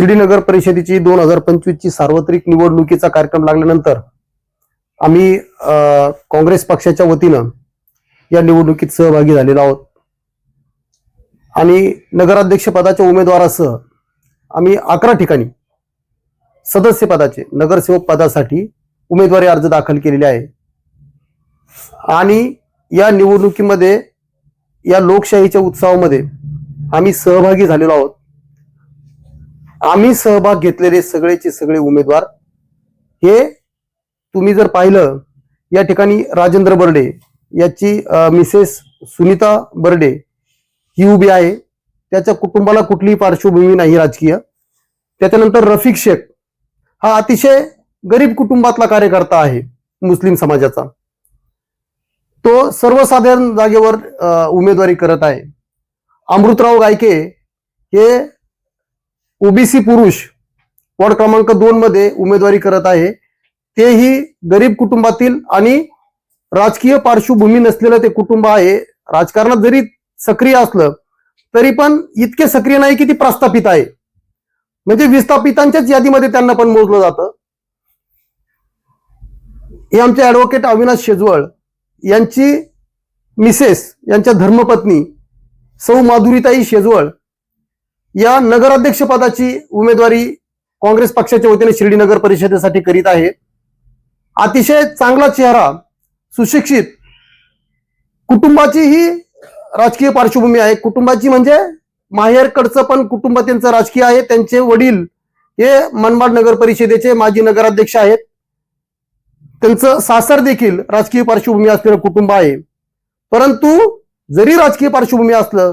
शिर्डी नगर परिषदेची दोन हजार पंचवीसची सार्वत्रिक निवडणुकीचा कार्यक्रम लागल्यानंतर आम्ही काँग्रेस पक्षाच्या वतीनं या निवडणुकीत सहभागी झालेलो आहोत. आणि नगराध्यक्ष पदाच्या उमेदवारासह आम्ही अकरा ठिकाणी सदस्य पदाचे नगरसेवक पदासाठी उमेदवारी अर्ज दाखल केलेले आहे. आणि या निवडणुकीमध्ये या लोकशाहीच्या उत्सवामध्ये आम्ही सहभागी झालेलो आहोत. आम्ही सहभाग घेतलेले सगळेचे सगळे उमेदवार हे तुम्ही जर पाहिलं या ठिकाणी राजेंद्र बर्डे याची मिसेस सुनीता बर्डे ही उभी आहे. त्याच्या कुटुंबाला कुठलीही पार्श्वभूमी नाही राजकीय. त्याच्यानंतर रफिक शेख हा अतिशय गरीब कुटुंबातला कार्यकर्ता आहे मुस्लिम समाजाचा. तो सर्वसाधारण जागेवर उमेदवारी करत आहे. अमृतराव गायके हे ओबीसी पुरुष वॉर्ड क्रमांक दोन मध्ये उमेदवारी करत आहे. तेही गरीब कुटुंबातील आणि राजकीय पार्श्वभूमी नसलेलं ते कुटुंब आहे. राजकारणात जरी सक्रिय असलं तरी पण इतके सक्रिय नाही की ती प्रस्थापित आहे. म्हणजे विस्थापितांच्याच यादीमध्ये त्यांना पण मोजलं जातं. हे आमचे ऍडव्होकेट अविनाश शेजवळ यांची मिसेस यांच्या धर्मपत्नी सौ माधुरीताई शेजवळ या नगराध्यक्ष पदाची उमेदवारी काँग्रेस पक्षाच्या वतीने शिर्डी नगर परिषदेसाठी करीत आहे. अतिशय चांगला चेहरा सुशिक्षित कुटुंबाची ही राजकीय पार्श्वभूमी आहे. कुटुंबाची म्हणजे माहेरकडचं पण कुटुंब त्यांचं राजकीय आहे. त्यांचे वडील हे मनमाड नगर परिषदेचे माजी नगराध्यक्ष आहेत. त्यांचं सासर देखील राजकीय पार्श्वभूमी असलेलं कुटुंब आहे. परंतु जरी राजकीय पार्श्वभूमी असलं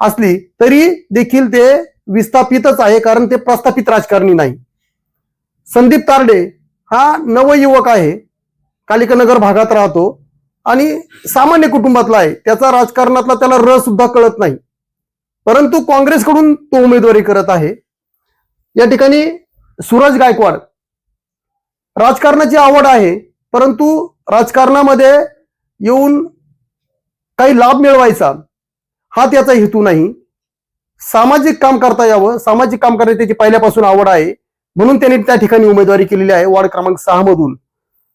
असली तरी देखील ते विस्थापितच आहे कारण ते प्रस्थापित राजकारणी नाही. संदीप तारडे हा नवयुवक आहे. कालिका नगर भागात राहतो आणि सामान्य कुटुंबातला आहे. त्याचा राजकारणातला त्याला र सुद्धा कळत नाही. परंतु काँग्रेसकडून तो उमेदवारी करत आहे. या ठिकाणी सूरज गायकवाड. राजकारणाची आवड आहे परंतु राजकारणामध्ये येऊन काही लाभ मिळवायचा. हा त्याचा हेतू नाही. सामाजिक काम करता यावं. सामाजिक काम करण्याची त्याची पहिल्यापासून आवड आहे. म्हणून त्यांनी त्या ठिकाणी उमेदवारी केलेली आहे वॉर्ड क्रमांक सहा मधून.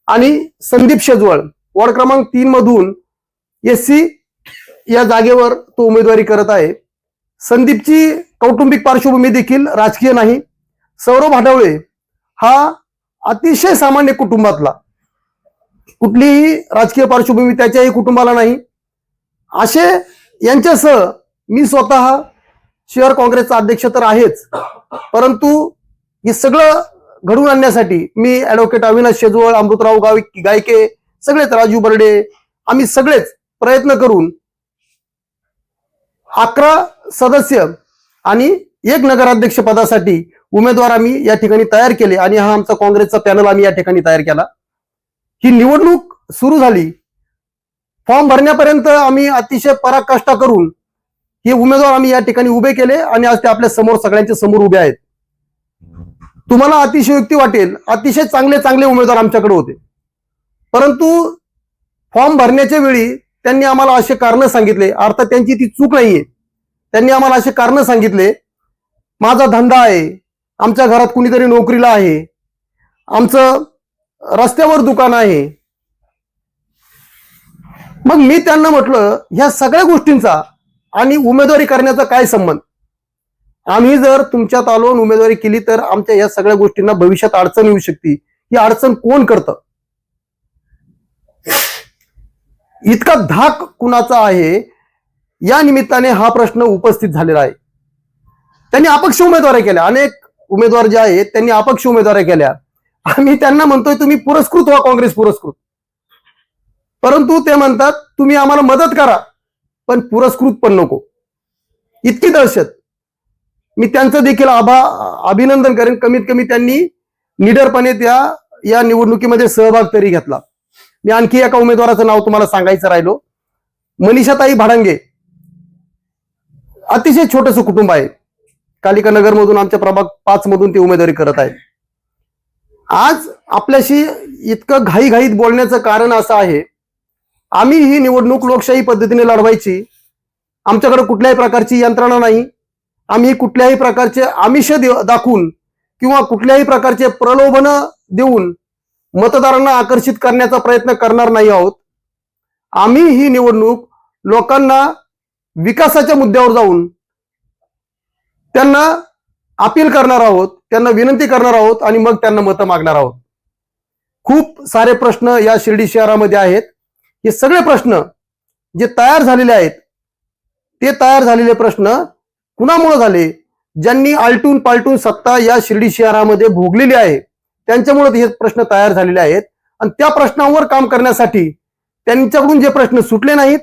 आणि संदीप शेजवळ वॉर्ड क्रमांक तीन मधून एस सी या जागेवर तो उमेदवारी करत आहे. संदीपची कौटुंबिक पार्श्वभूमी देखील राजकीय नाही. सौरभ हाडवळे हा अतिशय सामान्य कुटुंबातला. कुठलीही राजकीय पार्श्वभूमी त्याच्याही कुटुंबाला नाही. असे यांच्यासह मी स्वतः शहर काँग्रेसचा अध्यक्ष तर आहेच. परंतु हे सगळं घडवून आणण्यासाठी मी ऍडव्होकेट अविनाश शेजवळ अमृतराव गावी गायके सगळेच राजू बर्डे आम्ही सगळेच प्रयत्न करून अकरा सदस्य आणि एक नगराध्यक्ष पदासाठी उमेदवार आम्ही या ठिकाणी तयार केले आणि हा आमचा काँग्रेसचा पॅनल आम्ही या ठिकाणी तयार केला. ही निवडणूक सुरू झाली. फॉर्म भरण्यापर्यंत आम्ही अतिशय पराकाष्ठा करून हे उमेदवार आम्ही या ठिकाणी उभे केले आणि आज ते आपल्यासमोर सगळ्यांच्या समोर उभे आहेत. तुम्हाला अतिशयोक्ती वाटेल अतिशय चांगले चांगले उमेदवार आमच्याकडे होते. परंतु फॉर्म भरण्याच्या वेळी त्यांनी आम्हाला असे कारण सांगितले अर्थात त्यांची ती चूक नाहीये. त्यांनी आम्हाला असे कारण सांगितले माझा धंदा आहे आमच्या घरात कुणीतरी नोकरीला आहे आमचं रस्त्यावर दुकान आहे मग मी त्यांना म्हटलं ह्या सगळ्या गोष्टींचा आणि उमेदवारी करण्याचा काय संबंध? आम्ही जर तुमच्यात आलो उमेदवारी केली तर आमच्या या सगळ्या गोष्टींना भविष्यात अडचण येऊ शकते. ही अडचण कोण करतं? इतका धाक कुणाचा आहे? या निमित्ताने हा प्रश्न उपस्थित झालेला आहे. त्यांनी अपक्ष उमेदवारी केल्या. अनेक उमेदवार जे आहेत त्यांनी अपक्ष उमेदवारी केल्या. आम्ही त्यांना म्हणतोय तुम्ही पुरस्कृत व्हा काँग्रेस पुरस्कृत. परंतु ते म्हणतात तुम्ही आम्हाला मदत करा पण पुरस्कृत पण नको. इतकी दहशत. मी त्यांचं देखील आभा अभिनंदन करेन. कमीत कमी त्यांनी निडरपणे त्या या निवडणुकीमध्ये सहभाग तरी घेतला. मी आणखी एका उमेदवाराचं नाव तुम्हाला सांगायचं राहिलो. मनीषाताई भाडंगे. अतिशय छोटस कुटुंब आहे. कालिका नगर मधून आमच्या प्रभाग पाच मधून ते उमेदवारी करत आहेत. आज आपल्याशी इतकं घाईघाईत बोलण्याचं कारण असं आहे आम्ही ही निवडणूक लोकशाही पद्धतीने लढवायची. आमच्याकडे कुठल्याही प्रकारची यंत्रणा नाही. आम्ही कुठल्याही प्रकारचे आमिष दाखवून किंवा कुठल्याही प्रकारचे प्रलोभन देऊन मतदारांना आकर्षित करण्याचा प्रयत्न करणार नाही आहोत. आम्ही ही निवडणूक लोकांना विकासाच्या मुद्द्यावर जाऊन त्यांना अपील करणार आहोत त्यांना विनंती करणार आहोत आणि मग त्यांना मतं मागणार आहोत. खूप सारे प्रश्न या शिर्डी शहरामध्ये आहेत. हे सगळे प्रश्न जे तयार झालेले आहेत ते तयार झालेले प्रश्न कुणामुळे झाले? ज्यांनी आलटून पालटून सत्ता या शिर्डी शहरामध्ये भोगलेली आहे त्यांच्यामुळे हे प्रश्न तयार झालेले आहेत. आणि त्या प्रश्नावर काम करण्यासाठी त्यांच्याकडून जे प्रश्न सुटले नाहीत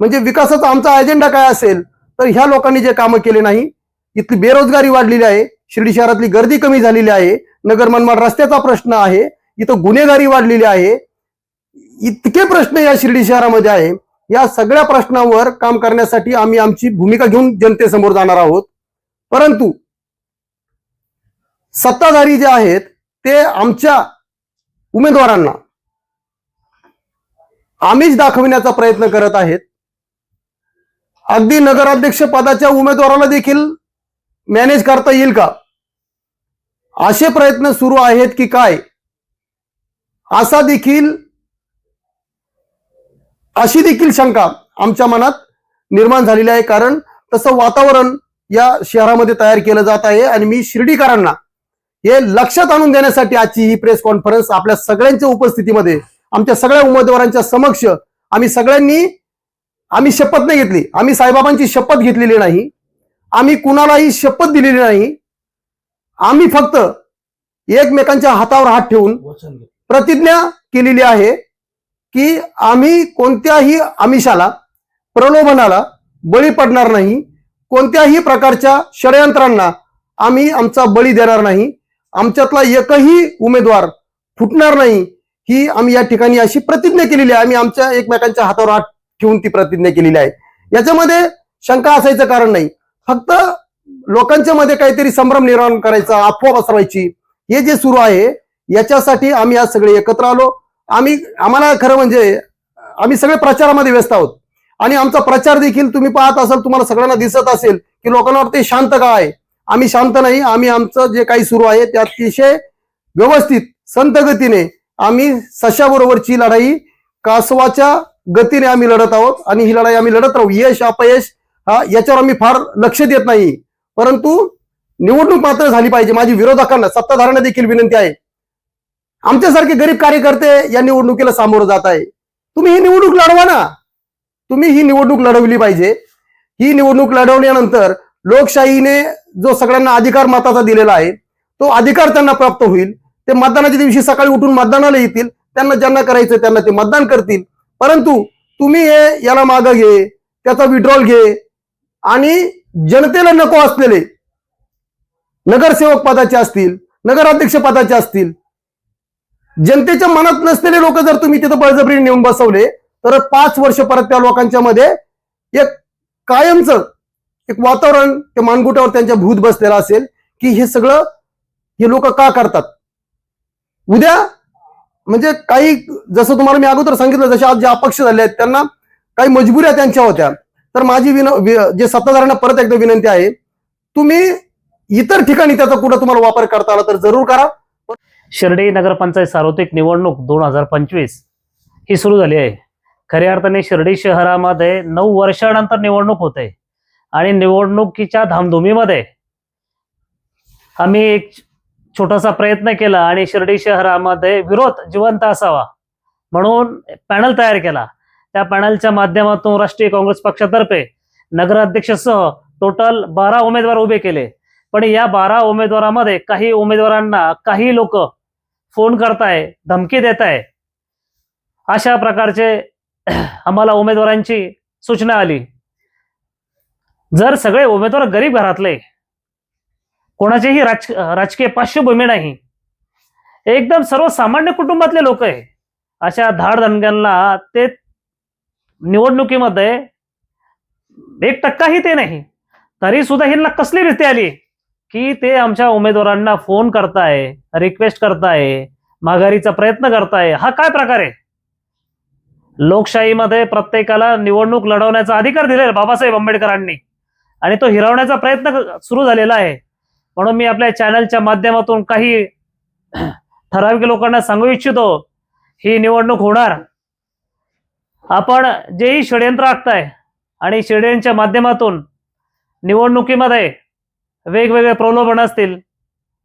म्हणजे विकासाचा आमचा अजेंडा काय असेल तर ह्या लोकांनी जे कामं केले नाही इथली बेरोजगारी वाढलेली आहे शिर्डी शहरातली गर्दी कमी झालेली आहे नगर मनमाड रस्त्याचा प्रश्न आहे इथं गुन्हेगारी वाढलेली आहे इतके प्रश्न या शिर्डी शहरामध्ये आहे. या सगळ्या प्रश्नावर काम करण्यासाठी आम्ही आमची भूमिका घेऊन जनतेसमोर जाणार आहोत. परंतु सत्ताधारी जे आहेत ते आमच्या उमेदवारांना आमिष दाखविण्याचा प्रयत्न करत आहेत. अगदी नगराध्यक्ष पदाच्या उमेदवाराला देखील मॅनेज करता येईल का? असे प्रयत्न सुरू आहेत की काय? असा देखील अशी देखील शंका आमच्या मनात निर्माण झालेली आहे. कारण तसं वातावरण या शहरामध्ये तयार केलं जात आहे आणि मी शिर्डीकरांना हे लक्षात आणून देण्यासाठी आजची ही प्रेस कॉन्फरन्स आपल्या सगळ्यांच्या उपस्थितीमध्ये आमच्या सगळ्या उमेदवारांच्या समक्ष आम्ही सगळ्यांनी आम्ही शपथ नाही घेतली. आम्ही साईबाबांची शपथ घेतलेली नाही. आम्ही कुणालाही शपथ दिलेली नाही. आम्ही फक्त एकमेकांच्या हातावर हात ठेवून प्रतिज्ञा केलेली आहे. की आम्ही कोणत्याही आमिषाला प्रलोभनाला बळी पडणार नाही. कोणत्याही प्रकारच्या षडयंत्रांना आम्ही आमचा बळी देणार नाही. आमच्यातला एकही उमेदवार फुटणार नाही. ही आम्ही या ठिकाणी अशी प्रतिज्ञा केलेली आहे. आम्ही आमच्या एकमेकांच्या हातावर हात ठेवून ती प्रतिज्ञा केलेली आहे. याच्यामध्ये शंका असायचं कारण नाही. फक्त लोकांच्या मध्ये काहीतरी संभ्रम निर्माण करायचा अफवा पसरवायची हे जे सुरू आहे याच्यासाठी आम्ही आज सगळे एकत्र आलो. आम्ही आम्हाला खरं म्हणजे आम्ही सगळे प्रचारामध्ये व्यस्त आहोत. आणि आमचा प्रचार देखील तुम्ही पाहत असाल तुम्हाला सगळ्यांना दिसत असेल की लोकांना वाटते शांत का आहे. आम्ही शांत नाही आम्ही आमचं जे काही सुरू आहे ते अतिशय व्यवस्थित संत गतीने आम्ही सशाबरोबरची लढाई कासवाच्या गतीने आम्ही लढत आहोत आणि ही लढाई आम्ही लढत राहू. यश अपयश हा याच्यावर आम्ही फार लक्ष देत नाही. परंतु निवडणूक मात्र झाली पाहिजे. माझी विरोधकांना सत्ताधाऱ्यांना देखील विनंती आहे. आमच्यासारखे गरीब कार्यकर्ते या निवडणुकीला सामोरं जात आहे. तुम्ही ही निवडणूक लढवा ना. तुम्ही ही निवडणूक लढवली पाहिजे. ही निवडणूक लढवल्यानंतर लोकशाहीने जो सगळ्यांना अधिकार मताचा दिलेला आहे तो अधिकार त्यांना प्राप्त होईल. ते मतदानाच्या दिवशी सकाळी उठून मतदानाला येतील. त्यांना ज्यांना करायचं त्यांना ते मतदान करतील. परंतु तुम्ही हे याला मागं घे त्याचा विड्रॉल घे आणि जनतेला नको असलेले नगरसेवक पदाचे असतील नगराध्यक्ष पदाचे असतील जनतेच्या मनात नसलेले लोक जर तुम्ही तिथं बळजबरी नेऊन बसवले तर पाच वर्ष परत त्या लोकांच्या मध्ये एक कायमचं एक वातावरण त्या मानगुटावर त्यांच्या भूत बसलेलं असेल की हे सगळं हे लोक का करतात? उद्या म्हणजे काही जसं तुम्हाला मी अगोदर सांगितलं जसे आज जे अपक्ष झाले आहेत त्यांना काही मजबुऱ्या त्यांच्या होत्या. तर माझी विन वि- जे सत्ताधाऱ्यांना परत एकदा विनंती आहे तुम्ही इतर ठिकाणी त्याचा कुठं तुम्हाला वापर करता आला तर जरूर करा. शिर्डी नगरपंचायत सार्वत्रिक निवडणूक दोन हजार पंचवीस ही सुरू झाली आहे. खऱ्या अर्थाने शिर्डी शहरामध्ये नऊ वर्षानंतर निवडणूक होते आणि निवडणुकीच्या धामधुमीमध्ये आम्ही एक छोटासा प्रयत्न केला आणि शिर्डी शहरामध्ये विरोध जिवंत असावा म्हणून पॅनल तयार केला. त्या पॅनलच्या माध्यमातून राष्ट्रीय काँग्रेस पक्षातर्फे नगराध्यक्षसह टोटल बारा उमेदवार उभे केले. पण या बारा उमेदवारामध्ये काही उमेदवारांना काही लोक फोन करताय धमकी देताय अशा प्रकारचे आम्हाला उमेदवारांची सूचना आली. जर सगळे उमेदवार गरीब घरातले कोणाचेही राज राजकीय पार्श्वभूमी नाही एकदम सर्वसामान्य कुटुंबातले लोक आहे अशा धाडदणग्यांना ते निवडणुकीमध्ये एक टक्काही ते नाही तरी सुद्धा ह्यांना कसली भीती आली? की ते आमच्या उमेदवारांना फोन करताय रिक्वेस्ट करताय माघारीचा प्रयत्न करताय हा काय प्रकार आहे? लोकशाहीमध्ये प्रत्येकाला निवडणूक लढवण्याचा अधिकार दिलेला बाबासाहेब आंबेडकरांनी. आणि तो हिरावण्याचा प्रयत्न सुरू झालेला आहे. म्हणून मी आपल्या चॅनलच्या माध्यमातून काही ठराविक लोकांना सांगू इच्छितो ही निवडणूक होणार. आपण जेही षडयंत्र आखताय आणि षडयंत्राच्या माध्यमातून निवडणुकीमध्ये वेगवेगळे प्रलोभन असतील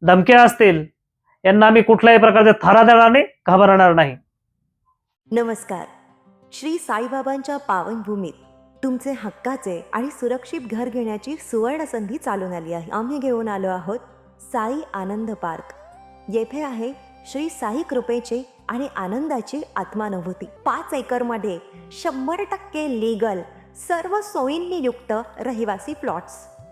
धमक्या असतील यांना आम्ही कुठल्याही प्रकारचे थरा देणार नाही घाबरणार नाही. नमस्कार. श्री साईबाबांच्या पावनभूमीत तुमचे हक्काचे आणि सुरक्षित घर घेण्याची सुवर्ण संधी चालून आली आहे. आम्ही घेऊन आलो आहोत साई आनंद पार्क. येथे आहे श्री साई कृपेचे आणि आनंदाची आत्मानुभूती. पाच एकरमध्ये शंभर टक्के लीगल सर्व सोयींनी युक्त रहिवासी प्लॉट्स.